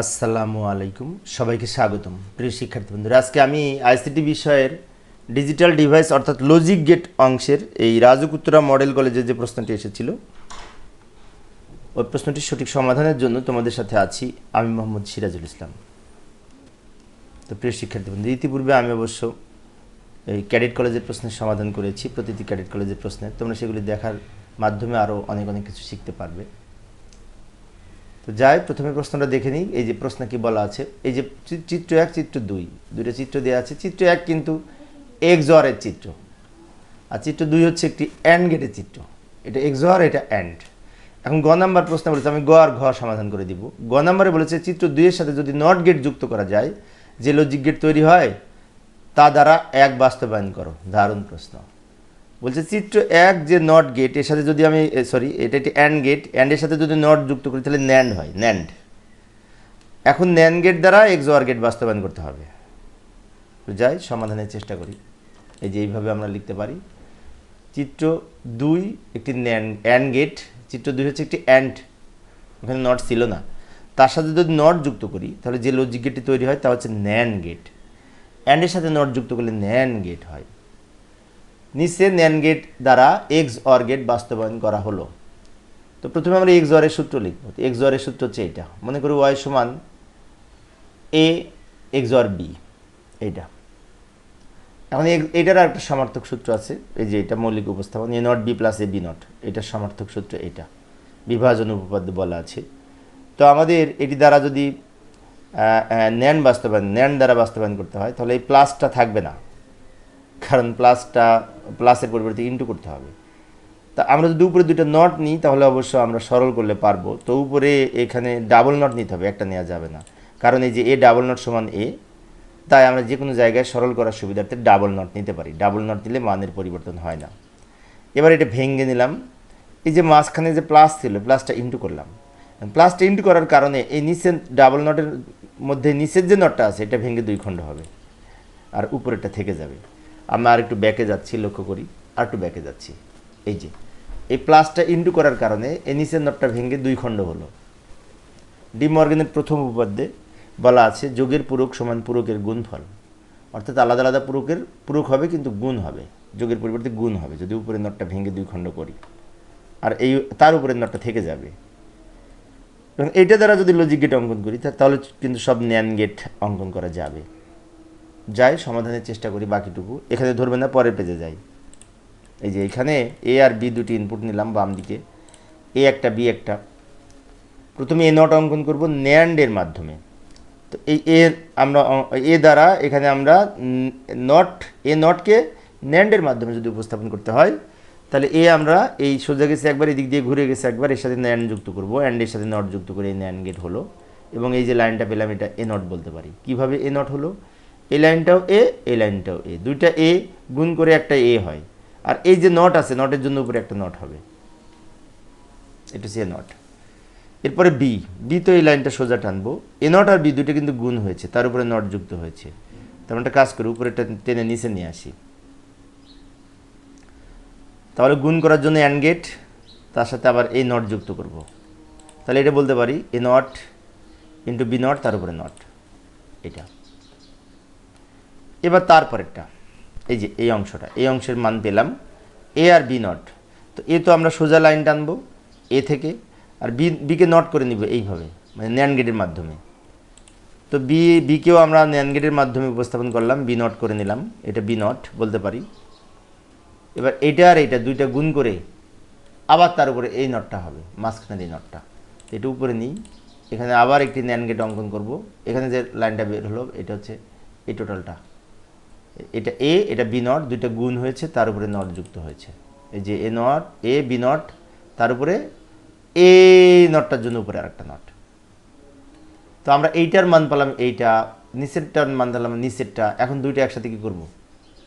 আসসালামু আলাইকুম। সবাইকে স্বাগতম। প্রিয় শিক্ষার্থী বন্ধুরা, আজকে আমি আইসিটি বিষয়ের ডিজিটাল ডিভাইস অর্থাৎ লজিক গেট অংশের এই রাজকুত্তরা মডেল কলেজে যে প্রশ্নটি এসেছিল, ওই প্রশ্নটির সঠিক সমাধানের জন্য তোমাদের সাথে আছি আমি মোহাম্মদ সিরাজুল ইসলাম। তো প্রিয় শিক্ষার্থী বন্ধু ইতিপূর্বে আমি অবশ্য এই ক্যাডেট কলেজের প্রশ্নের সমাধান করেছি, প্রতিটি ক্যাডেট কলেজের প্রশ্নের। তোমরা সেগুলি দেখার মাধ্যমে আরও অনেক অনেক কিছু শিখতে পারবে। তো যাই প্রথমে প্রশ্নটা দেখে নিই। এই যে প্রশ্ন কি বলা আছে? এই যে চিত্র এক, চিত্র দুই। দুইটা চিত্র দেওয়া আছে। চিত্র এক কিন্তু এক্সওয়ারের চিত্র। আর চিত্র দুই হচ্ছে একটি অ্যান্ড গেটের চিত্র। এটা এক্সওয়ার এটা অ্যান্ড এখন গ নাম্বার প্রশ্ন বলেছে, আমি গ আর ঘ সমাধান করে দিব। গ নাম্বারে বলেছে, চিত্র দুইয়ের সাথে যদি নট গেট যুক্ত করা যায়, যে লজিক গেট তৈরি হয়, তা দ্বারা এক বাস্তবায়ন করো। দারুণ প্রশ্ন। বলছে চিত্র এক যে নট গেটের সাথে যদি আমি সরি এটা একটি অ্যান্ড গেট অ্যান্ডের সাথে যদি নট যুক্ত করি, তাহলে ন্যান্ড হয়, ন্যান্ড। এখন ন্যান গেট দ্বারা এক্সোয়ার গেট বাস্তবায়ন করতে হবে। যাই, সমাধানের চেষ্টা করি। এই যে এইভাবে আমরা লিখতে পারি। চিত্র দুই, একটি ন্যান অ্যান্ড গেট চিত্র দুই হচ্ছে একটি অ্যান্ড ওখানে নট ছিল না। তার সাথে যদি নট যুক্ত করি, তাহলে যে লজিক গেটটি তৈরি হয়, তা হচ্ছে ন্যান গেট অ্যান্ডের সাথে নট যুক্ত করলে ন্যান গেট হয়। নিচে ন্যান গেট দ্বারা এক্স অর গেট বাস্তবায়ন করা হলো। তো প্রথমে আমরা এক্স অরের সূত্র লিখব। এক্স অরের সূত্র হচ্ছে এটা মনে করি ওয়াই সমান এ, এক্স অর বি, এইটা। এখন এটার একটা সমার্থক সূত্র আছে। এই যে এটা মৌলিক উপস্থাপন, A not B plus A B not. এটার সমার্থক সূত্র এটা। বিভাজন উপপাদ্য বলা আছে। তো আমাদের এটি দ্বারা যদি ন্যান বাস্তবায়ন, ন্যান দ্বারা বাস্তবায়ন করতে হয়, তাহলে এই প্লাসটা থাকবে না। কারণ প্লাসটা প্লাসের পরিবর্তে ইন্টু করতে হবে। তা আমরা যদি উপরে দুটো নট নিই, তাহলে অবশ্য আমরা সরল করলে পারব। তো উপরে এখানে ডাবল নট নিতে হবে, একটা নেওয়া যাবে না। কারণ এই যে এ ডাবল নট সমান এ তাই আমরা যে কোনো জায়গায় সরল করার সুবিধার্থে ডাবল নট নিতে পারি। ডাবল নট নিলে মানের পরিবর্তন হয় না। এবার এটা ভেঙে নিলাম। এই যে মাঝখানে যে প্লাস ছিল প্লাসটা ইন্টু করলাম। প্লাসটা ইন্টু করার কারণে এই নিচের ডাবল নটের মধ্যে নিচের যে নটটা আছে, এটা ভেঙে দুই খণ্ড হবে। আর উপরেরটা থেকে যাবে। আমরা আর একটু ব্যাকে যাচ্ছি, লক্ষ্য করি, আর একটু ব্যাকে যাচ্ছি। এই যে, এই প্লাসটা ইন্টু করার কারণে এই নিচের নটটা ভেঙে দুই খণ্ড হলো। ডি মর্গেনের প্রথম উপপাদ্যে বলা আছে, যোগের পূরক সমান পূরকের গুণফল। অর্থাৎ আলাদা আলাদা পূরকের পূরক হবে কিন্তু গুণ হবে। যোগের পরিবর্তে গুণ হবে, যদি উপরের নটটা ভেঙে দুই খণ্ড করি। আর এই, তার উপরের নটটা থেকে যাবে। এবং এইটা দ্বারা যদি লজিক গেট অঙ্কন করি তাহলে কিন্তু সব ন্যান গেট অঙ্কন করা যাবে। যাই, সমাধানের চেষ্টা করি বাকিটুকু। এখানে ধরবে না, পরের পেজে যাই। এই যে এখানে এ আর বি দুটি ইনপুট নিলাম বাম দিকে। এ একটা বি একটা। প্রথমে এ নট অঙ্কন করব ন্যান্ডের মাধ্যমে। তো এই এ আমরা এ দ্বারা এখানে আমরা নট এ নটকে ন্যান্ডের মাধ্যমে যদি উপস্থাপন করতে হয়, তাহলে এ আমরা এই সোজা গেছে একবার, এদিক দিয়ে ঘুরে গেছে একবার, এর সাথে ন্যান্ড যুক্ত করব। অ্যান্ডের সাথে নট যুক্ত করে এই ন্যান্ড গেট হলো। এবং এই যে লাইনটা পেলাম, এটা এ নট বলতে পারি। কীভাবে এ নট হলো? এই লাইনটাও এ এই লাইনটাও এ দুইটা এ গুণ করে একটা এ হয়। আর এই যে নট আছে নটের জন্য উপরে একটা নট হবে। এটা হচ্ছে এ নট এরপরে বি বি তো এই লাইনটা সোজা টানবো। এ নট আর বি দুটো কিন্তু গুণ হয়েছে। তার উপরে নট যুক্ত হয়েছে। তার মানে একটা কাজ করি উপরেটা টেনে নিচে নিয়ে আসি। তাহলে গুণ করার জন্য অ্যান্ড গেট তার সাথে আবার এই নট যুক্ত করব। তাহলে এটা বলতে পারি A not into B not তার উপরে নট এটা। এবার তারপরেরটা। এই যে, এই অংশটা, এই অংশের মান পেলাম এ আর বি নট তো এ তো আমরা সোজা লাইন টানবো এ থেকে, আর বি বিকে নট করে নিব এইভাবে মানে ন্যান গেটের মাধ্যমে। তো বি বিকেও আমরা ন্যান গেটের মাধ্যমে উপস্থাপন করলাম বি নট করে নিলাম, এটা বি নট বলতে পারি। এবার এটা আর এটা দুইটা গুণ করে আবার তার উপরে এই নটটা হবে মাঝখানের এই নটটা এটা উপরে নিই, এখানে আবার একটি ন্যান গেট অঙ্কন করব, এখানে যে লাইনটা বের হলো, এটা হচ্ছে এই টোটালটা এটা এ এটা বি নট দুইটা গুণ হয়েছে, তার উপরে নট যুক্ত হয়েছে। এই যে A not A B not তার উপরে এ নটটার জন্য উপরে আরেকটা নট তো আমরা এইটার মান পেলাম এইটা, নিচেরটার মান পেলাম নিচেরটা, এখন দুইটা একসাথে কী করব?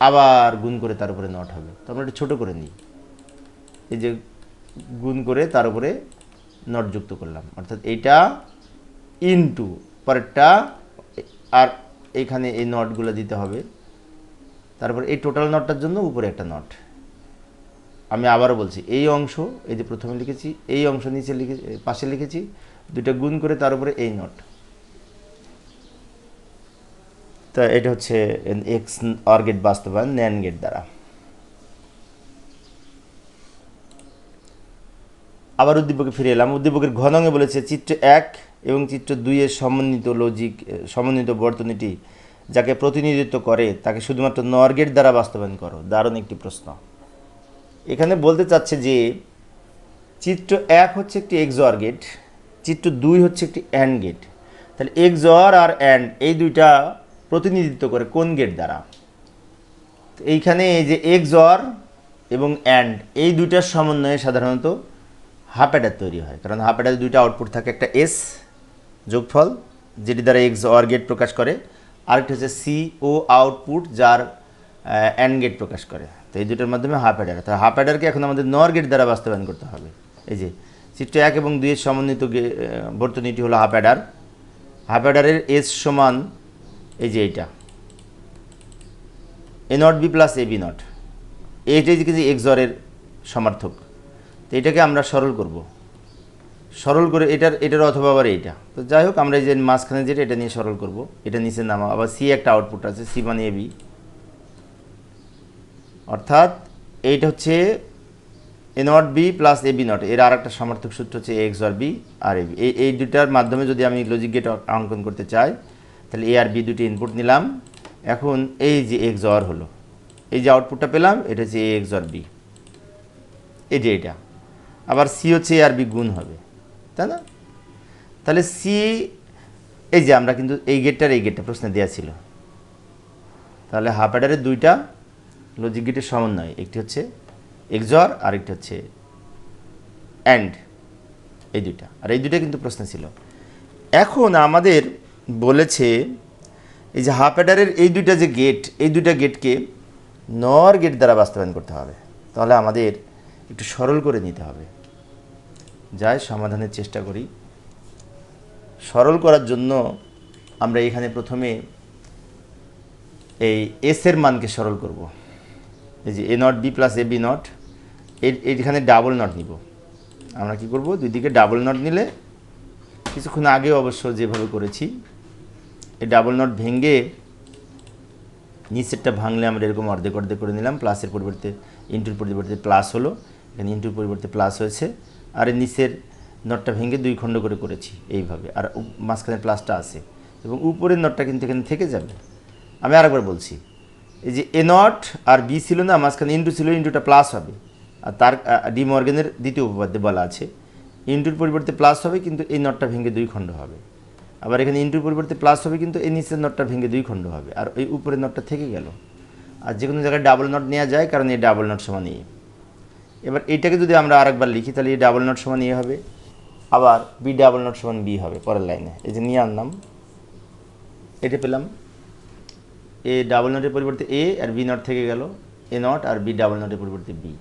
আবার গুণ করে তার উপরে নট হবে। তো আমরা একটু ছোটো করে নিই। এই যে গুণ করে তার উপরে নট যুক্ত করলাম। অর্থাৎ এইটা ইনটু পরেরটা, আর এইখানে এই নটগুলো দিতে হবে। তারপর এই টোটাল নটটার জন্য উপরে একটা নট আমি আবারও বলছি, এই অংশ, এই যে প্রথমে লিখেছি, এই অংশ নিচে লিখে, পাশে লিখেছি, দুইটা গুণ করে তার উপরে এই নট তা এটা হচ্ছে এক্স অর গেট বাস্তবায়ন ন্যান গেট দ্বারা। আবার উদ্দীপকে ফিরে এলাম। উদ্দীপকের ঘনঙে বলেছে, চিত্র এক এবং চিত্র দুইয়ের সমন্বিত লজিক সমন্বিত বর্তনীটি যাকে প্রতিনিধিত্ব করে তাকে শুধুমাত্র নর গেট দ্বারা বাস্তবায়ন করো। দারুণ একটি প্রশ্ন। এখানে বলতে চাচ্ছে যে, চিত্র এক হচ্ছে একটি এক্সর গেট, চিত্র দুই হচ্ছে একটি অ্যান্ড গেট। তাহলে এক্সর আর অ্যান্ড এই দুইটা প্রতিনিধিত্ব করে কোন গেট দ্বারা? এইখানে এই যে এক্সর এবং অ্যান্ড এই দুইটার সমন্বয়ে সাধারণত হাফ তৈরি হয়। কারণ হাফ দুইটা আউটপুট থাকে, একটা এস যোগফল, যেটি দ্বারা এক্স অর গেট প্রকাশ করে আরেকটি হচ্ছে সি ও আউটপুট যার অ্যান্ড গেট প্রকাশ করে। তো এই দুটোর মাধ্যমে হাফ অ্যাডার তো হাফ অ্যাডারকে এখন আমাদের নর গেট দ্বারা বাস্তবায়ন করতে হবে। এই যে, চিত্র এক এবং দুইয়ের সমন্বিত বর্তনীটি হলো হাফ অ্যাডার হাফ অ্যাডারের এস সমান এই যে এইটা। A not B plus A B not এইটাই যে এক্সরের সমার্থক। তো এটাকে আমরা সরল করব। সরল করে এটার এটার অথবা আবার এইটা। তো যাই হোক, আমরা এই যে মাঝখানে যেটা, এটা নিয়ে সরল করব। এটা নিচে নামা আবার সি একটা আউটপুট আছে সি মানে বি অর্থাৎ এইটা হচ্ছে A not B plus A B not এর আর একটা সমর্থক সূত্র হচ্ছে এক্স আর বি আর এ বি এই এই দুটার মাধ্যমে যদি আমি লজিক গেট অঙ্কন করতে চাই, তাহলে এ আর বি দুটি ইনপুট নিলাম। এখন এই যে এক্স অর হলো, এই যে আউটপুটটা পেলাম, এটা হচ্ছে এ এক্স আর বি এই যে এটা। আবার সি হচ্ছে এ আর বি গুণ হবে। তাই না? তাহলে সি এই যে আমরা কিন্তু এই গেটটার এই গেটটা প্রশ্নে দেওয়া ছিল। তাহলে হাফ অ্যাডারের দুইটা লজিক গেটের সমন্বয়, একটি হচ্ছে এক্সর আর একটি হচ্ছে অ্যান্ড এই দুইটা। আর এই দুইটা কিন্তু প্রশ্ন ছিল। এখন আমাদের বলেছে এই যে হাফ অ্যাডারের এই দুইটা যে গেট এই দুইটা গেটকে নর গেট দ্বারা বাস্তবায়ন করতে হবে। তাহলে আমাদের একটু সরল করে নিতে হবে। যাই সমাধানের চেষ্টা করি। সরল করার জন্য আমরা এখানে প্রথমে এই এস এর মানকে সরল করব। এই যে A not B plus A B not এইখানে ডাবল নট নিব। আমরা কি করব? দুই দিকে ডাবল নট নিলে, কিছুক্ষণ আগে অবশ্য যেভাবে করেছি, এই ডাবল নট ভেঙে নিচেরটা ভাঙলে আমরা এরকম অর্ধেক অর্ধেক করে নিলাম প্লাসের পরিবর্তে ইন্টুর পরিবর্তে প্লাস হলো। এখানে ইন্টুর পরিবর্তে প্লাস হয়েছে। আর এই নিচের নটটা ভেঙে দুই খণ্ড করে করেছি এইভাবে। আর মাঝখানে প্লাসটা আছে। এবং উপরের নটটা কিন্তু এখানে থেকে যাবে। আমি আরেকবার বলছি, এই যে এ নট আর বি ছিল না, মাঝখানে ইন্টু ছিল, ইন্টুটা প্লাস হবে। আর তার ডি মর্গেনের দ্বিতীয় উপপাদ্যে বলা আছে, ইন্টুর পরিবর্তে প্লাস হবে, কিন্তু এই নটটা ভেঙে দুই খণ্ড হবে। আবার এখানে ইন্টুর পরিবর্তে প্লাস হবে, কিন্তু এই নিচের নটটা ভেঙে দুই খণ্ড হবে। আর এই উপরের নটটা থেকে গেল। আর যে কোনো জায়গায় ডাবল নট নেওয়া যায়, কারণ এই ডাবল নট সমান এ। এবার এইটাকে যদি আমরা আরেকবার লিখি, তাহলে এই ডাবল নট সমান এ হবে, আবার বি ডাবল নট সমান বি হবে পরের লাইনে। এই যে নিয়ে আনলাম, এটা পেলাম। এ ডাবল নটের পরিবর্তে এ আর বি নট থেকে গেল, এ নট আর বি ডাবল নটের পরিবর্তে বি।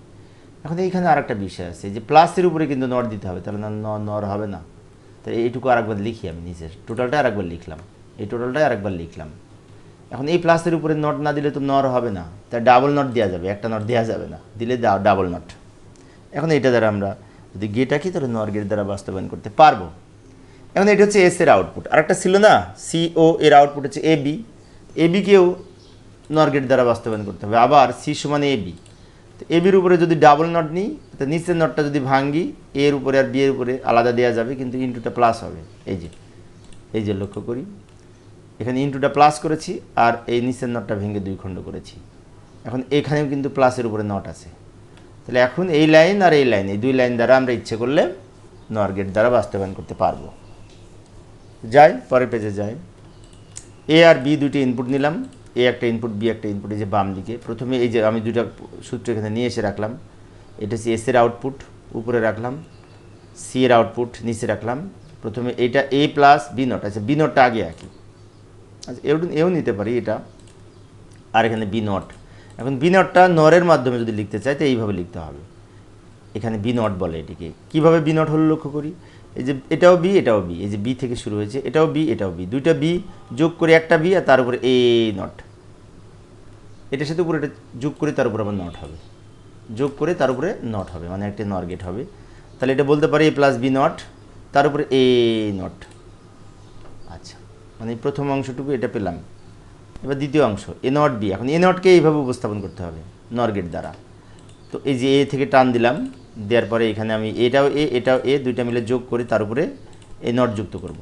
এখন এইখানে আরেকটা বিষয় আছে, যে প্লাসের উপরে কিন্তু নট দিতে হবে, তাহলে না নর হবে না। তাই এইটুকু আরেকবার লিখি আমি নিচের টোটালটা আরেকবার লিখলাম। এই টোটালটাই আরেকবার লিখলাম। এখন এই প্লাসের উপরে নট না দিলে তো নর হবে না। তাই ডাবল নট দেওয়া যাবে, একটা নট দেওয়া যাবে না। দিলে ডাবল নট এখন এটা দ্বারা আমরা যদি গেট আঁকি, তাহলে নর গেট দ্বারা বাস্তবায়ন করতে পারব। এখন এটা হচ্ছে এস এর আউটপুট আরেকটা ছিল না? সি ও এর আউটপুট হচ্ছে এ বি এ বিকেও নর গেট দ্বারা বাস্তবায়ন করতে হবে। আবার সি সমান এ বি তো এ বির উপরে যদি ডাবল নট নিই তো নিচের নটটা যদি ভাঙ্গি এর উপরে আর বি এর উপরে আলাদা দেওয়া যাবে, কিন্তু ইন্টুটা প্লাস হবে। এই যে এই যে লক্ষ্য করি। এখানে ইন্টুটা প্লাস করেছি, আর এই নিচের নটটা ভেঙে দুই খণ্ড করেছি। এখন এখানেও কিন্তু প্লাসের উপরে নট আছে। তাহলে এখন এই লাইন আর এই লাইন, এই দুই লাইন দ্বারা আমরা ইচ্ছে করলে নর গেট দ্বারা বাস্তবায়ন করতে পারব। যাই, পরের পেজে যাই। এ আর বি দুটি ইনপুট নিলাম। এ একটা ইনপুট বি একটা ইনপুট এই যে বাম দিকে। প্রথমে এই যে আমি দুইটা সূত্র এখানে নিয়ে এসে রাখলাম। এটা হচ্ছে এস এর আউটপুট উপরে রাখলাম। সি এর আউটপুট নিচে রাখলাম। প্রথমে এটা এ প্লাস বি নট আচ্ছা বি নটটা আগে আঁকি। আচ্ছা এও এও নিতে পারি এটা। আর এখানে বি নট এখন বি নটটা নরের মাধ্যমে যদি লিখতে চাই তো এইভাবে লিখতে হবে। এখানে বি নট বলে এটিকে। কীভাবে বি নট হলো লক্ষ্য করি? এই যে এটাও বি এটাও বি। এই যে বি থেকে শুরু হয়েছে, এটাও বি এটাও বি। দুইটা বি যোগ করে একটা বি, আর তার উপরে এ নট। এটার সাথে উপরে এটা যোগ করে তার উপরে আবার নট হবে। যোগ করে তার উপরে নট হবে মানে একটা নর গেট হবে। তাহলে এটা বলতে পারি এ প্লাস বি নট, তার উপরে এ নট। আচ্ছা মানে প্রথম অংশটুকু এটা পেলাম। এবার দ্বিতীয় অংশ এ নট বি এখন এ নটকে এইভাবে উপস্থাপন করতে হবে, নরগেট দ্বারা। তো এই যে এ থেকে টান দিলাম, দেওয়ার পরে এখানে আমি এটাও এ এটাও এ দুইটা মিলে যোগ করে তার উপরে এ নট যুক্ত করব।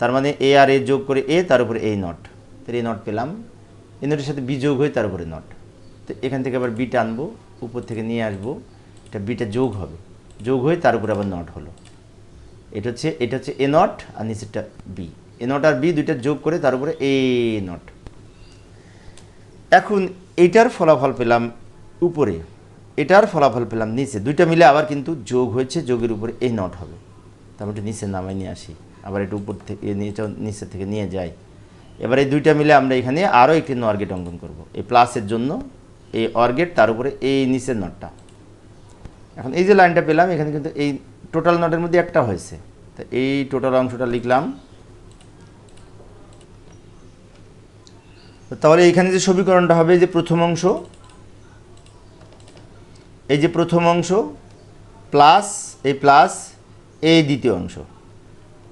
তার মানে এ আর এ যোগ করে এ তার উপরে এই নট তাহলে এই নট পেলাম। এই নটের সাথে বি যোগ হয়ে তার উপরে নট তো এখান থেকে আবার বিটা আনব, উপর থেকে নিয়ে আসব, এটা বিটা যোগ হবে। যোগ হয়ে তার উপরে আবার নট হলো। এটা হচ্ছে এটা হচ্ছে এ নট আর নিচেরটা বি এ নট আর বি দুইটা যোগ করে তার উপরে এ নট এখন এটার ফলাফল পেলাম উপরে, এটার ফলাফল পেলাম নিচে। দুইটা মিলে আবার কিন্তু যোগ হয়েছে, যোগের উপরে এই নট হবে। তারপর একটু নিচে নামাই নিয়ে আসি, আবার একটু উপর থেকে নিচে থেকে নিয়ে যাই। এবার এই দুইটা মিলে আমরা এখানে আরও একটি নরগেট অঙ্কন করব। এই প্লাসের জন্য এই অর্গেট, তার উপরে এই নিচের নটটা। এখন এই যে লাইনটা পেলাম, এখানে কিন্তু এই টোটাল নটের মধ্যে একটা হয়েছে। তা এই টোটাল অংশটা লিখলাম। তাহলে এইখানে যে সমীকরণটা হবে যে প্রথম অংশ, এই যে প্রথম অংশ প্লাস এই প্লাস এই দ্বিতীয় অংশ,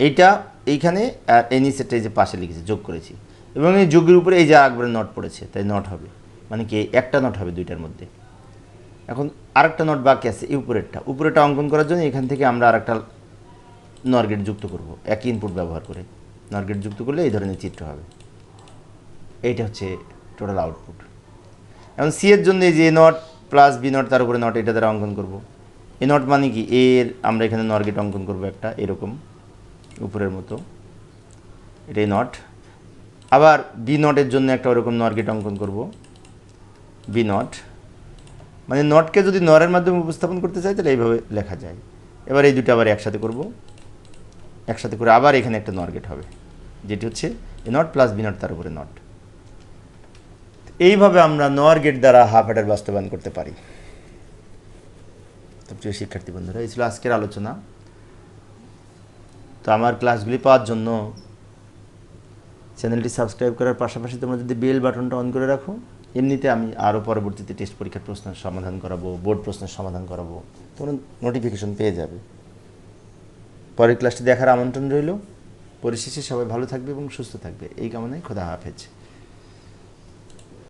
এইটা এইখানে আর এই নিচেরটা এই যে পাশে লিখেছে, যোগ করেছি। এবং এই যোগের উপরে এই যে একবারে নট পড়েছে, তাই নট হবে। মানে কি, একটা নট হবে দুইটার মধ্যে। এখন আরেকটা নট বাকি আছে, এই উপরেরটা। উপরেরটা অঙ্কন করার জন্য এখান থেকে আমরা আরেকটা নরগেট যুক্ত করব, একই ইনপুট ব্যবহার করে। নরগেট যুক্ত করলে এই ধরনের চিত্র হবে। এইটা হচ্ছে টোটাল আউটপুট এখন সি এর জন্য এই যে নট প্লাস বি নট তার উপরে নট এটা দ্বারা অঙ্কন করব। এ নট মানে কি? এর আমরা এখানে নরগেট অঙ্কন করব একটা, এরকম, উপরের মতো। এটাই নট আবার বি নটের জন্য একটা ওরকম নরগেট অঙ্কন করব। বি নট মানে নটকে যদি নরের মাধ্যমে উপস্থাপন করতে চাই, তাহলে এইভাবে লেখা যায়। এবার এই দুটো আবার একসাথে করব। একসাথে করে আবার এখানে একটা নরগেট হবে। যেটি হচ্ছে A not plus B not তার উপরে নট এইভাবে আমরা নর গেট দ্বারা হাফ অ্যাডার বাস্তবায়ন করতে পারি। প্রিয় শিক্ষার্থী বন্ধুরা, এই ছিল আজকের আলোচনা। তো আমার ক্লাসগুলি পাওয়ার জন্য চ্যানেলটি সাবস্ক্রাইব করার পাশাপাশি তোমরা যদি বেল বাটনটা অন করে রাখো, এমনিতে আমি আরও পরবর্তীতে টেস্ট পরীক্ষার প্রশ্নের সমাধান করাবো বোর্ড প্রশ্নের সমাধান করাবো, তোমরা নোটিফিকেশন পেয়ে যাবে। পরের ক্লাসটি দেখার আমন্ত্রণ রইল। পরিশেষে সবাই ভালো থাকবে এবং সুস্থ থাকবে। এই কামনায় খোদা হাফেজ।